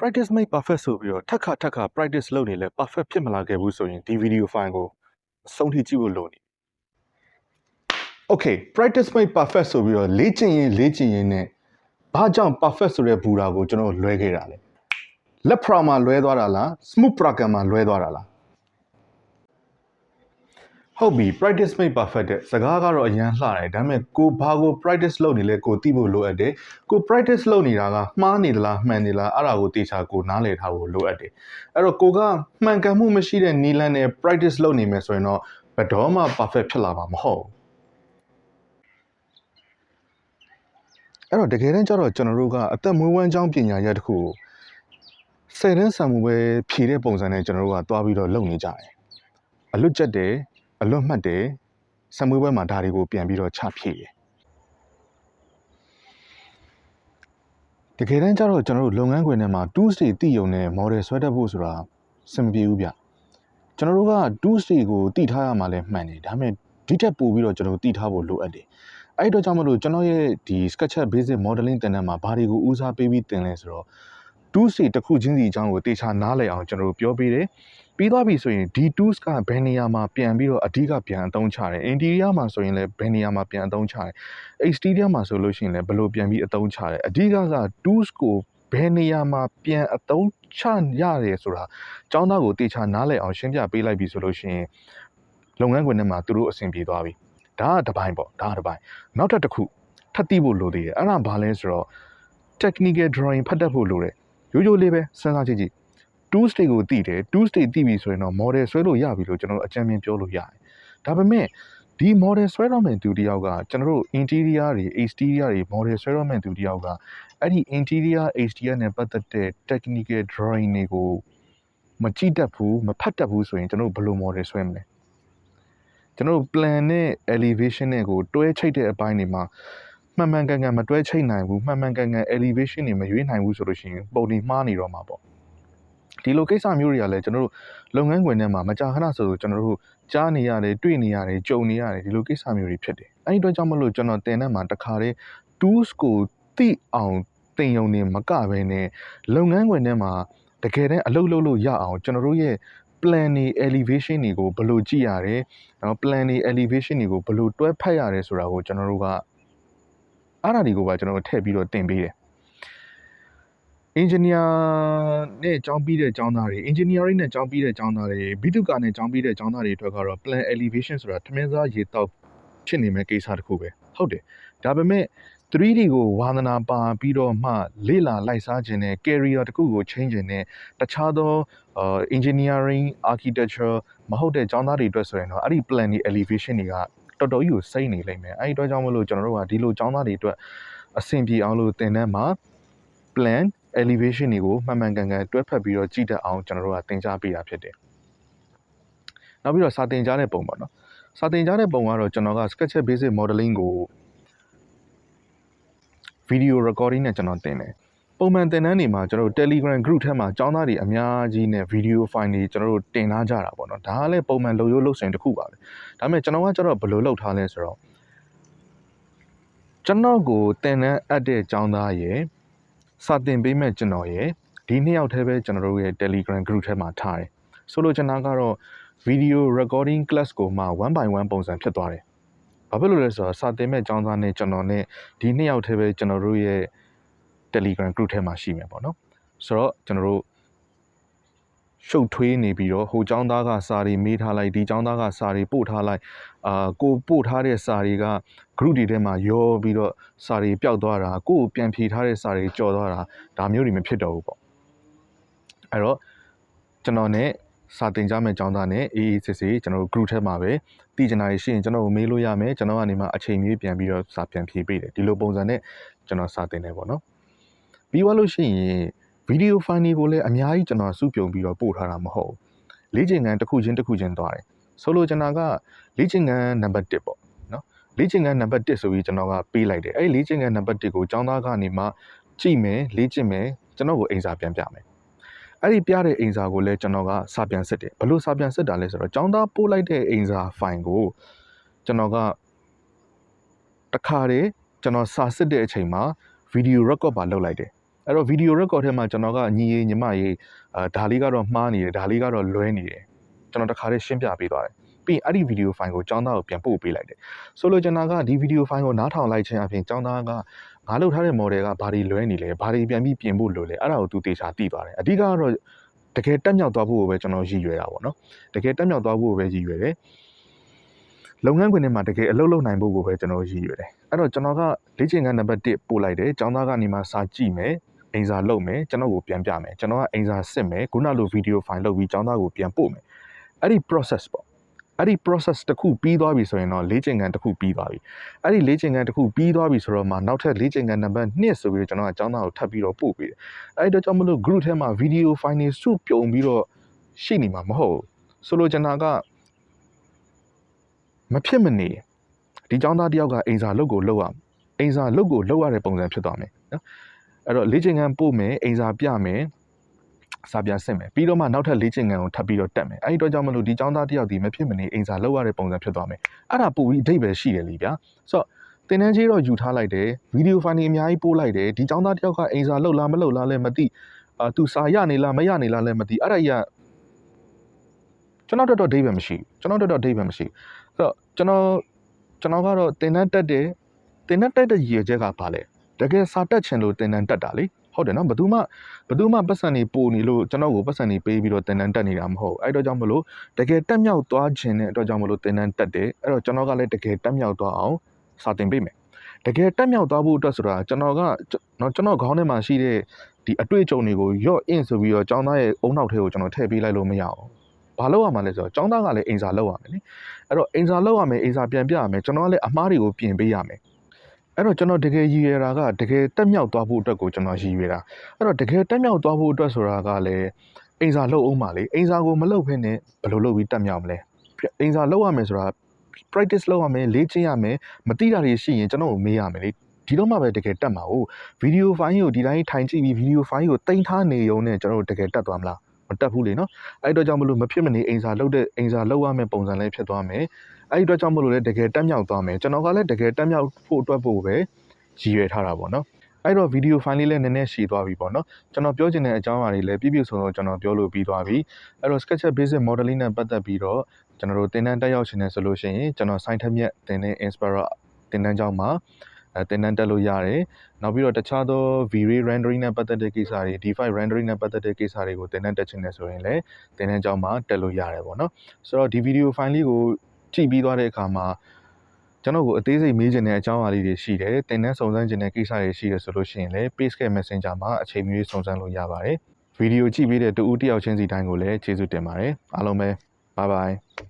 practice make perfect ဆိုပြီးတော့ထက်ခါထက်ခါ practice လုပ်နေလဲ perfect ဖြစ်မလာခဲ့ဘူးဆိုရင်ဒီ video file ကိုအဆုံးထိကြည့်ဖို့လိုနေ Okay practice make perfect ဆိုပြီးတော့လေ့ကျင့်ရင်လေ့ကျင့်ရင်နဲ့ဘာကြောင့် perfect ဆိုတဲ့ဘူတာကိုကျွန်တော်လွဲခဲ့တာလဲလက် pro မှာလွဲသွားတာလား smooth program မှာလွဲသွားတာလား ဟုတ်ပြီ practice make perfect တဲ့စကားကတော့အရန်လှတယ်ဒါပေမဲ့ကိုဘာကို practice လုပ်နေလဲကိုသိဖို့လိုအပ်တယ်ကို practice လုပ်နေတာကမှားနေသလားမှန်နေလားအဲ့ဒါကိုတေချာကိုနားလည်ထားဖို့လိုအပ်တယ်အဲ့တော့ကိုကမှန်ကန်မှုမရှိတဲ့နီလန်းနဲ့ practice လုပ်နေမယ်ဆိုရင်တော့ဘယ်တော့မှ perfect ဖြစ်လာမှာမဟုတ်ဘူးအဲ့တော့တကယ်တမ်းကျတော့ကျွန်တော်တို့ကအသက်မွေးဝမ်းကြောင်းပညာရပ်တစ်ခုကိုဆယ်တန်းဆံမှုပဲဖြည့်တဲ့ပုံစံနဲ့ကျွန်တော်တို့ကသွားပြီးတော့လုပ်နေကြတယ်အလွတ်ကျက်တယ် အလွတ်မှတ်တယ်ဆံမွေးပွဲမှာဒါတွေကိုပြန်ပြီးတော့ချဖြည့်တယ်တကယ်တမ်းကျတော့ကျွန်တော်တို့လုပ်ငန်းခွင်ထဲမှာ tools တွေတည်ယုံနဲ့ model ဆွဲတတ်ဖို့ဆိုတာစင်မပြေဘူးဗျကျွန်တော်တို့က tools တွေကိုတည်ထားရမှာလဲမှန်တယ်ဒါပေမဲ့ဒီထက်ပိုပြီးတော့ကျွန်တော်တို့တည်ထားဖို့လိုအပ်တယ်အဲ့ဒီတော့ကြောင့်မလို့ကျွန်တော်ရဲ့ဒီ SketchUp basic modeling တင်တဲ့မှာဘာတွေကိုဦးစားပေးပြီးတင်လဲဆိုတော့ tools တွေတစ်ခုချင်းစီအကြောင်းကိုတေချာနားလည်အောင်ကျွန်တော်တို့ပြောပေးတယ် ပြီးသွားပြီဆိုရင်ဒီ tools ကဘယ်နေရာမှာပြန်ပြီးတော့အဓိကပြန်အသုံးချတယ် interior မှာဆိုရင်လည်းဘယ်နေရာမှာပြန်အသုံးချတယ် exterior မှာဆိုလို့ရှိရင်လည်းဘယ်လိုပြန်ပြီးအသုံးချတယ်အဓိကက tools ကိုဘယ်နေရာမှာပြန်အသုံးချရတယ်ဆိုတာចောင်းသားကိုတေချာနားလည်အောင်ရှင်းပြပေးလိုက်ပြီဆိုလို့ရှိရင်လုပ်ငန်းခွင်ထဲမှာသူတို့အဆင်ပြေသွားပြီဒါကတစ်ပိုင်းပေါ့ဒါကတစ်ပိုင်းနောက်ထပ်တစ်ခုထပ်သိဖို့လိုသေးတယ်အဲ့ဒါဘာလဲဆိုတော့ technical drawing ဖတ်တတ်ဖို့လိုတယ်ရိုးရိုးလေးပဲစဉ်းစားကြည့်ကြည့် tools တွေကိုသိတယ် tools တွေသိပြီဆိုရင်တော့ model ဆွဲလို့ရပြီလို့ကျွန်တော်တို့အကြံဉာဏ်ပြောလို့ရတယ်ဒါပေမဲ့ဒီ model ဆွဲတော့မယ့်သူတယောက်ကကျွန်တော်တို့ interior တွေ exterior တွေ model ဆွဲတော့မယ့်သူတယောက်ကအဲ့ဒီ interior exterior နဲ့ပတ်သက်တဲ့ technical drawing တွေကိုမကြည့်တတ်ဘူးမဖတ်တတ်ဘူးဆိုရင်ကျွန်တော်တို့ဘယ်လို model ဆွဲမလဲကျွန်တော်တို့ plan နဲ့ elevation နဲ့ကိုတွဲချိတ်တဲ့အပိုင်းတွေမှာမှန်မှန်ကန်ကန်မတွဲချိတ်နိုင်ဘူးမှန်မှန်ကန်ကန် elevation တွေမရွေးနိုင်ဘူးဆိုလို့ရှိရင်ပုံတွေမှားနေတော့မှာပေါ့ ဒီလိုကိစ္စမျိုးတွေကလည်းကျွန်တော်တို့လုပ်ငန်းခွင်ထဲမှာမကြာခဏဆိုဆိုကျွန်တော်တို့ကြားနေရတယ်တွေ့နေရတယ်ကြုံနေရတယ်ဒီလိုကိစ္စမျိုးတွေဖြစ်တယ်အဲ့ဒီအတွက်ကြောင့်မလို့ကျွန်တော်တင်တဲ့မှာတခါတည်း tools ကိုသိအောင်သင်ယုံနေမကဘဲနဲ့လုပ်ငန်းခွင်ထဲမှာတကယ်တမ်းအလုပ်လုပ်လို့ရအောင်ကျွန်တော်တို့ရဲ့ plan တွေ elevation တွေကိုဘယ်လိုကြည့်ရတယ်။နော် plan တွေ elevation တွေကိုဘယ်လိုတွဲဖက်ရတယ်ဆိုတာကိုကျွန်တော်တို့ကအားအရာတွေကိုပါကျွန်တော်တို့ထည့်ပြီးတော့တင်ပေးတယ်။ engineer နဲ့ကျောင်းပြီးတဲ့ကျောင်းသားတွေ engineering နဲ့ကျောင်းပြီးတဲ့ကျောင်းသားတွေဘီတုကာနဲ့ကျောင်းပြီးတဲ့ကျောင်းသားတွေအတွက်ကတော့ plan elevation ဆိုတာထမင်းစားရေတောက်ဖြစ်နေမဲ့ကိစ္စတစ်ခုပဲဟုတ်တယ်ဒါပေမဲ့ 3D ကိုဝါသနာပါပြီးတော့မှလေ့လာလိုက်စားခြင်းနဲ့ career တစ်ခုကို change ခြင်းနဲ့တခြားသော engineering architecture မဟုတ်တဲ့ကျောင်းသားတွေအတွက်ဆိုရင်တော့အဲ့ဒီ plan တွေ elevation တွေကတော်တော်ကြီးကိုစိတ်နေလိမ့်မယ်အဲ့ဒီအတွက်ကြောင့်မလို့ကျွန်တော်တို့ကဒီလိုကျောင်းသားတွေအတွက်အဆင်ပြေအောင်လို့သင်တန်းမှာ plan elevation တွေကိုမှန်မှန်ကန်ကန်တွဲဖက်ပြီးတော့ကြည့်တတ်အောင်ကျွန်တော်တို့ကသင်ကြားပေးတာဖြစ်တယ်နောက်ပြီးတော့စာသင်ကြားတဲ့ပုံပေါ့နော်စာသင်ကြားတဲ့ပုံကတော့ကျွန်တော်က SketchUp basic modeling ကို video recording နဲ့ကျွန်တော်တင်တယ်ပုံမှန်သင်တန်းတွေမှာကျွန်တော်တို့ Telegram group ထဲမှာကျောင်းသားတွေအများကြီးနဲ့ video file တွေကျွန်တော်တို့တင်ထားကြတာပေါ့နော်ဒါကလည်းပုံမှန်လုပ်ရိုးလုပ်စဉ်တစ်ခုပါပဲဒါပေမဲ့ကျွန်တော်ကကျတော့ဘယ်လိုလုပ်ထားလဲဆိုတော့ကျွန်တော်ကိုသင်တန်းအပ်တဲ့ကျောင်းသားရဲ့ စာသင်ပေးမဲ့ကျွန်တော်ရဲ့ဒီနှစ်ယောက်တည်းပဲကျွန်တော်တို့ရဲ့ Telegram group ထဲမှာထားတယ်ဆိုလိုချင်တာကတော့ video recording class ကိုမှ1 by 1ပုံစံဖြစ်သွားတယ်ဘာဖြစ်လို့လဲဆိုတော့စာသင်မဲ့ကျောင်းသားနဲ့ကျွန်တော်နဲ့ဒီနှစ်ယောက်တည်းပဲကျွန်တော်တို့ရဲ့ Telegram group ထဲမှာရှိမယ်ပေါ့နော်ဆိုတော့ကျွန်တော်တို့ ရှုပ်ထွေးနေပြီးတော့ဟိုចောင်းသားကစာတွေမေးထားလိုက်ဒီចောင်းသားကစာတွေပို့ထားလိုက်အာကိုပို့ထားတဲ့စာတွေက group တွေထဲမှာရောပြီးတော့စာတွေပျောက်သွားတာကိုကိုပြန်ဖြေထားတဲ့စာတွေကြော်သွားတာဒါမျိုးတွေမဖြစ်တော့ဘူးပေါ့အဲ့တော့ကျွန်တော် ਨੇ စာတင်ကြမဲ့ចောင်းသားနဲ့အေးအေးစစ်စစ်ကျွန်တော်တို့ group ထဲမှာပဲတည်ကြနာရရှိရင်ကျွန်တော်ကိုမေးလို့ရမယ်ကျွန်တော်ကနေမှအချိန်မြေးပြန်ပြီးတော့စာပြန်ဖြေပေးတယ်ဒီလိုပုံစံနဲ့ကျွန်တော်စာတင်တယ်ပေါ့နော်ပြီးသွားလို့ရှိရင် ဗီဒီယိုဖိုင်တွေကိုလည်းအများကြီးကျွန်တော်စုပြုံပြီးတော့ပို့ထားတာမဟုတ်ဘူးလေ့ကျင့်ခန်းတစ်ခုချင်းတစ်ခုချင်းသွားတယ်ဆိုလိုချင်တာကလေ့ကျင့်ခန်းနံပါတ်1ပေါ့နော်လေ့ကျင့်ခန်းနံပါတ်1ဆိုပြီးကျွန်တော်ကပေးလိုက်တယ်အဲ့ဒီလေ့ကျင့်ခန်းနံပါတ်1ကိုចောင်းသားကနေမှကြည့်မယ်လေ့ကျင့်မယ်ကျွန်တော်ကိုအိမ်စာပြန်ပြမယ်အဲ့ဒီပြတဲ့အိမ်စာကိုလည်းကျွန်တော်ကစာပြန်စစ်တယ်ဘလို့စာပြန်စစ်တာလဲဆိုတော့ចောင်းသားပို့လိုက်တဲ့အိမ်စာဖိုင်ကိုကျွန်တော်ကတခါတည်းကျွန်တော်စာစစ်တဲ့အချိန်မှာဗီဒီယို record ပါလုပ်လိုက်တယ် အဲ့တော့ video record ထဲမှာကျွန်တော်ကညီရေညီမရေအာဒါလေးကတော့မှားနေတယ်ဒါလေးကတော့လွဲနေတယ်ကျွန်တော်တခါတည်းရှင်းပြပေးသွားတယ်ပြီးရင်အဲ့ဒီ video file ကိုចောင်းသားကိုပြန်ပို့ပေးလိုက်တယ်ဆိုလိုချင်တာကဒီ video file ကိုနားထောင်လိုက်ခြင်းအပြင်ចောင်းသားကငါလုပ်ထားတဲ့ model ကဘာတွေလွဲနေလဲဘာတွေပြန်ပြီးပြင်ဖို့လိုလဲအဲ့ဒါကိုသူတေချာသိသွားတယ်အဓိကကတော့တကယ်တက်မြောက်သွားဖို့ကိုပဲကျွန်တော်ရည်ရွယ်တာပေါ့နော်တကယ်တက်မြောက်သွားဖို့ကိုပဲရည်ရွယ်တယ်လုပ်ငန်းခွင်ထဲမှာတကယ်အလုပ်လုပ်နိုင်ဖို့ကိုပဲကျွန်တော်ရည်ရွယ်တယ်အဲ့တော့ကျွန်တော်ကလေ့ကျင့်ခန်းနံပါတ်1ပို့လိုက်တယ်ကျောင်းသားကနေမှစာကြည့်မယ် အိမ်စာလုပ်မယ်ကျွန်တော်ကိုပြန်ပြမယ်ကျွန်တော်ကအိမ်စာစစ်မယ်ခုနလိုဗီဒီယိုဖိုင်လုပ်ပြီးကျောင်းသားကိုပြန်ပို့မယ်အဲ့ဒီ process ပေါ့အဲ့ဒီ process တစ်ခုပြီးသွားပြီဆိုရင်တော့လေ့ကျင့်ခန်းတစ်ခုပြီးသွားပြီအဲ့ဒီလေ့ကျင့်ခန်းတစ်ခုပြီးသွားပြီဆိုတော့မှနောက်ထပ်လေ့ကျင့်ခန်းနံပါတ်2ဆိုပြီးတော့ကျွန်တော်ကကျောင်းသားကိုထပ်ပြီးတော့ပို့ပေးတယ်အဲ့တော့ကျွန်မတို့ group ထဲမှာ video file တွေစုပြုံပြီးတော့ရှိနေမှာမဟုတ်ဘူးဆိုလိုချင်တာကမဖြစ်မနေဒီကျောင်းသားတယောက်ကအိမ်စာလုပ်ကိုလုပ်ရအိမ်စာလုပ်ကိုလုပ်ရတဲ့ပုံစံဖြစ်သွားမယ်နော် အဲ့တော့လေ့ကျင့်ခန်းပို့မယ်အိမ်စာပြမယ်စာပြန်စစ်မယ်ပြီးတော့မှနောက်ထပ်လေ့ကျင့်ခန်းကိုထပ်ပြီးတော့တက်မယ်အဲ့ဒီတော့ကြောင့်မလို့ဒီចောင်းသားတယောက်ဒီမဖြစ်မနေအိမ်စာလုပ်ရတဲ့ပုံစံဖြစ်သွားမယ်အဲ့ဒါပို့ပြီးအဓိပ္ပာယ်ရှိတယ်လीဗျာဆိုတော့တင်တန်းကြီးတော့ယူထားလိုက်တယ်ဗီဒီယိုဖိုင်တွေအများကြီးပို့လိုက်တယ်ဒီចောင်းသားတယောက်ကအိမ်စာလုပ်လားမလုပ်လားလည်းမသိအာသူစာရနေလားမရနေလားလည်းမသိအဲ့ဒါကြီးကကျွန်တော်တော်တော်အဓိပ္ပာယ်မရှိဘူးကျွန်တော်တော်တော်အဓိပ္ပာယ်မရှိဘူးအဲ့တော့ကျွန်တော်ကျွန်တော်ကတော့တင်တန်းတက်တယ်တင်တန်းတက်တဲ့ရည်ရွယ်ချက်ကဘာလဲ တကယ်စာတက်ချင်လို့တင်တန်းတက်တာလေဟုတ်တယ်နော်ဘယ်သူမှဘယ်သူမှပတ်စံနေပို့နေလို့ကျွန်တော်ကိုပတ်စံနေပေးပြီးတော့တင်တန်းတက်နေတာမဟုတ်အဲ့တော့ကြောင့်မလို့တကယ်တက်မြောက်သွားခြင်းတဲ့အတွက်ကြောင့်မလို့တင်တန်းတက်တယ်အဲ့တော့ကျွန်တော်ကလည်းတကယ်တက်မြောက်သွားအောင်စာတင်ပေးမယ်တကယ်တက်မြောက်သွားဖို့အတွက်ဆိုတာကျွန်တော်ကနော်ကျွန်တော်ခေါင်းထဲမှာရှိတဲ့ဒီအတွေ့အကြုံတွေကိုရော့အင်းဆိုပြီးတော့ចောင်းသားရဲ့အုံနောက်ထဲကိုကျွန်တော်ထည့်ပေးလိုက်လို့မရအောင်ဘာလို့ရမှာလဲဆိုတော့ចောင်းသားကလည်းအိမ်စာလုပ်ရမယ်လေအဲ့တော့အိမ်စာလုပ်ရမယ်အိမ်စာပြန်ပြရမယ်ကျွန်တော်ကလည်းအမားတွေကိုပြင်ပေးရမယ် အဲ့တော့ကျွန်တော်တကယ်ရည်ရွယ်တာကတကယ်တက်မြောက်သွားဖို့အတွက်ကိုကျွန်တော်ရည်ရွယ်တာအဲ့တော့တကယ်တက်မြောက်သွားဖို့အတွက်ဆိုတာကလည်းအိမ်စာလုပ်အောင်ပါလေအိမ်စာကိုမလုပ်ဖ ೇನೆ ဘယ်လိုလုပ်ပြီးတက်မြောက်မလဲအိမ်စာလုပ်ရမယ်ဆိုတာ practice လုပ်ရမယ်လေ့ကျင့်ရမယ်မသိတာတွေရှိရင်ကျွန်တော်ကိုမေးရမယ်လေဒီတော့မှပဲတကယ်တက်မှာဟုတ်ဗီဒီယိုဖိုင်ကိုဒီတိုင်းထိုင်ကြည့်ပြီးဗီဒီယိုဖိုင်ကိုတင်ထားနေရုံနဲ့ကျွန်တော်တို့တကယ်တက်သွားမလား မတက်ဘူးလေနော်အဲ့တော့ကြောင့်မလို့မဖြစ်မနေအိမ်စာလုပ်တဲ့အိမ်စာလုပ်ရမယ့်ပုံစံလေးဖြစ်သွားမယ်အဲ့ဒီအတွက်ကြောင့်မလို့လည်းတကယ်တက်မြောက်သွားမယ်ကျွန်တော်ကလည်းတကယ်တက်မြောက်ဖို့အတွက်ပို့ပဲရည်ရွယ်ထားတာပေါ့နော်အဲ့တော့ဗီဒီယိုဖိုင်လေးလည်းနည်းနည်းရှည်သွားပြီပေါ့နော်ကျွန်တော်ပြောချင်တဲ့အကြောင်းအရာတွေလည်းပြည့်ပြည့်စုံစုံကျွန်တော်ပြောလို့ပြီးသွားပြီအဲ့တော့ SketchUp Basic Modeling နဲ့ပတ်သက်ပြီးတော့ကျွန်တော်တို့သင်တန်းတက်ရောက်ရှင်နေဆိုလို့ရှိရင်ကျွန်တော် site ထက်မြက်သင်တဲ့ Inspire သင်တန်းကျောင်းမှာ အဲသင်တန်းတက်လို့ရတယ်နောက်ပြီးတော့တခြားသော V-Ray rendering နဲ့ပတ်သက်တဲ့ကိစ္စတွေ D5 rendering နဲ့ပတ်သက်တဲ့ကိစ္စတွေကိုသင်တန်းတက်ချင်တယ်ဆိုရင်လည်းသင်တန်းကျောင်းမှာတက်လို့ရတယ်ပေါ့နော်ဆိုတော့ဒီဗီဒီယိုဖိုင်လေးကိုကြည့်ပြီးသွားတဲ့အခါမှာကျွန်တော်ကိုအသေးစိတ်မေးချင်တဲ့အကြောင်းအရာလေးတွေရှိတယ်။တင်နန်းစုံစမ်းချင်တဲ့ကိစ္စတွေရှိတယ်ဆိုလို့ရှိရင်လည်း Page Messenger မှာအချိန်မီစုံစမ်းလို့ရပါတယ်။ဗီဒီယိုကြည့်ပေးတဲ့တူဦးတယောက်ချင်းစီတိုင်းကိုလည်းကျေးဇူးတင်ပါတယ်။အားလုံးပဲ Bye bye